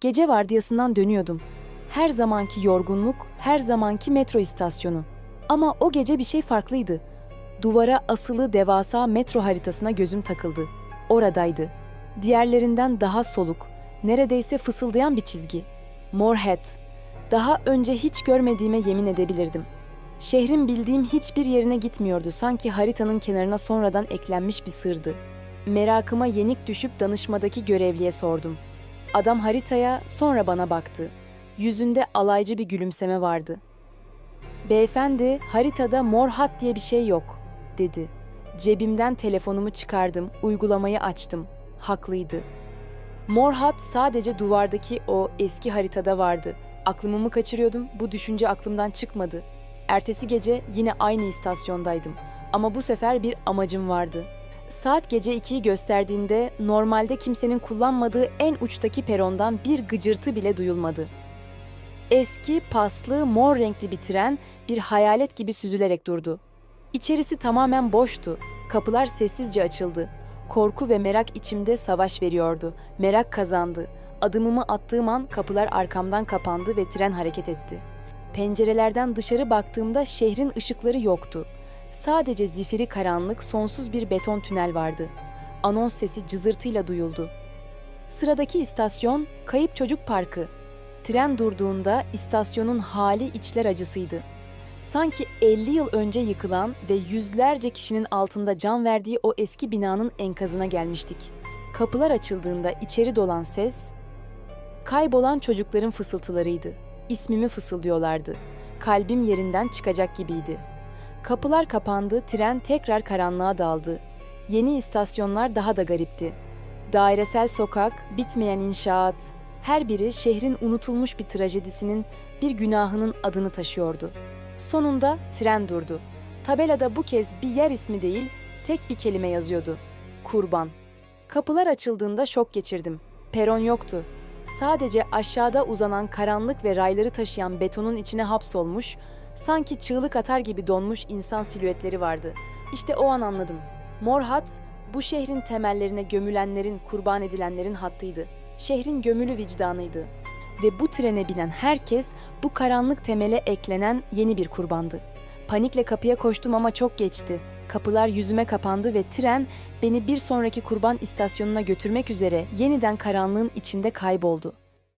Gece vardiyasından dönüyordum. Her zamanki yorgunluk, her zamanki metro istasyonu. Ama o gece bir şey farklıydı. Duvara asılı devasa metro haritasına gözüm takıldı. Oradaydı. Diğerlerinden daha soluk, neredeyse fısıldayan bir çizgi. Moorhead. Daha önce hiç görmediğime yemin edebilirdim. Şehrin bildiğim hiçbir yerine gitmiyordu. Sanki haritanın kenarına sonradan eklenmiş bir sırdı. Merakıma yenik düşüp danışmadaki görevliye sordum. Adam haritaya, sonra bana baktı. Yüzünde alaycı bir gülümseme vardı. Beyefendi, haritada mor hat diye bir şey yok, dedi. Cebimden telefonumu çıkardım, uygulamayı açtım. Haklıydı. Mor hat sadece duvardaki o eski haritada vardı. Aklımı mı kaçırıyordum? Bu düşünce aklımdan çıkmadı. Ertesi gece yine aynı istasyondaydım. Ama bu sefer bir amacım vardı. Saat gece 2'yi gösterdiğinde normalde kimsenin kullanmadığı en uçtaki perondan bir gıcırtı bile duyulmadı. Eski, paslı, mor renkli bir tren bir hayalet gibi süzülerek durdu. İçerisi tamamen boştu. Kapılar sessizce açıldı. Korku ve merak içimde savaş veriyordu. Merak kazandı. Adımımı attığım an kapılar arkamdan kapandı ve tren hareket etti. Pencerelerden dışarı baktığımda şehrin ışıkları yoktu. Sadece zifiri karanlık, sonsuz bir beton tünel vardı. Anons sesi cızırtıyla duyuldu. Sıradaki istasyon Kayıp Çocuk Parkı. Tren durduğunda istasyonun hali içler acısıydı. Sanki 50 yıl önce yıkılan ve yüzlerce kişinin altında can verdiği o eski binanın enkazına gelmiştik. Kapılar açıldığında içeri dolan ses, kaybolan çocukların fısıltılarıydı. İsmimi fısıldıyorlardı. Kalbim yerinden çıkacak gibiydi. Kapılar kapandı, tren tekrar karanlığa daldı. Yeni istasyonlar daha da garipti. Dairesel sokak, bitmeyen inşaat, her biri şehrin unutulmuş bir trajedisinin, bir günahının adını taşıyordu. Sonunda tren durdu. Tabelada bu kez bir yer ismi değil, tek bir kelime yazıyordu. Kurban. Kapılar açıldığında şok geçirdim. Peron yoktu. Sadece aşağıda uzanan karanlık ve rayları taşıyan betonun içine hapsolmuş, sanki çığlık atar gibi donmuş insan silüetleri vardı. İşte o an anladım. Mor hat, bu şehrin temellerine gömülenlerin, kurban edilenlerin hattıydı. Şehrin gömülü vicdanıydı. Ve bu trene binen herkes bu karanlık temele eklenen yeni bir kurbandı. Panikle kapıya koştum ama çok geçti. Kapılar yüzüme kapandı ve tren beni bir sonraki kurban istasyonuna götürmek üzere yeniden karanlığın içinde kayboldu.